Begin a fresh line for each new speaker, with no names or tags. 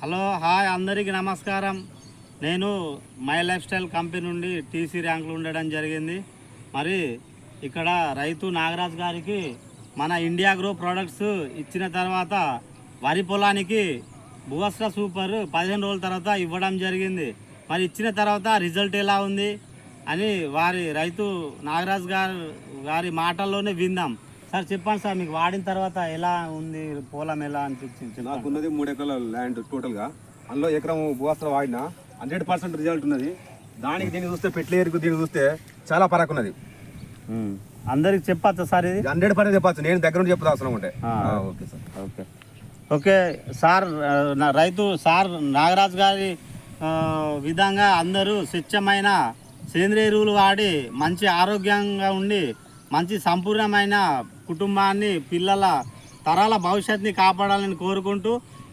Hello hi అందరికీ నమస్కారం. నేను మై లైఫ్ స్టైల్ కంపెనీ నుండి టీసీ ర్యాంకులు ఉండడం జరిగింది. మరి ఇక్కడ రైతు నాగరాజ్ గారికి మన ఇండియా గ్రో ప్రోడక్ట్స్ ఇచ్చిన తర్వాత వరి పొలానికి భువస్ర సూపర్ పదిహేను రోజుల తర్వాత ఇవ్వడం జరిగింది. మరి ఇచ్చిన తర్వాత రిజల్ట్ ఎలా ఉంది అని వారి రైతు నాగరాజ్ గారు గారి మాటల్లోనే విందాం. సార్ చెప్పండి సార్ మీకు వాడిన తర్వాత ఎలా ఉంది? పొలం ఎలా అనిపించింది.
నాకున్నది మూడు ఎకరాల ల్యాండ్ టోటల్గా. అందులో ఎకరం భూవస్త్రం వాడిన. హండ్రెడ్ పర్సెంట్ రిజల్ట్ ఉన్నది. దానికి దీన్ని చూస్తే పెట్లేరుకు దీన్ని చూస్తే చాలా పరకు ఉన్నది
ఉమ్. అందరికి చెప్పచ్చా సార్ ఇది?
హండ్రెడ్ పర్సెంట్ చెప్పచ్చు. నేను దగ్గర నుంచి చెప్పదు అవసరం ఉంటే. Okay sir.
Okay. Okay sir రైతు సార్ నాగరాజు గారి విధంగా అందరూ స్వచ్ఛమైన సేంద్రియ ఎరువులు వాడి మంచి ఆరోగ్యంగా ఉండి మంచి సంపూర్ణమైన కుటుంబాన్ని పిల్లల తరాల భవిష్యత్తుని కాపాడాలని కోరుకుంటూ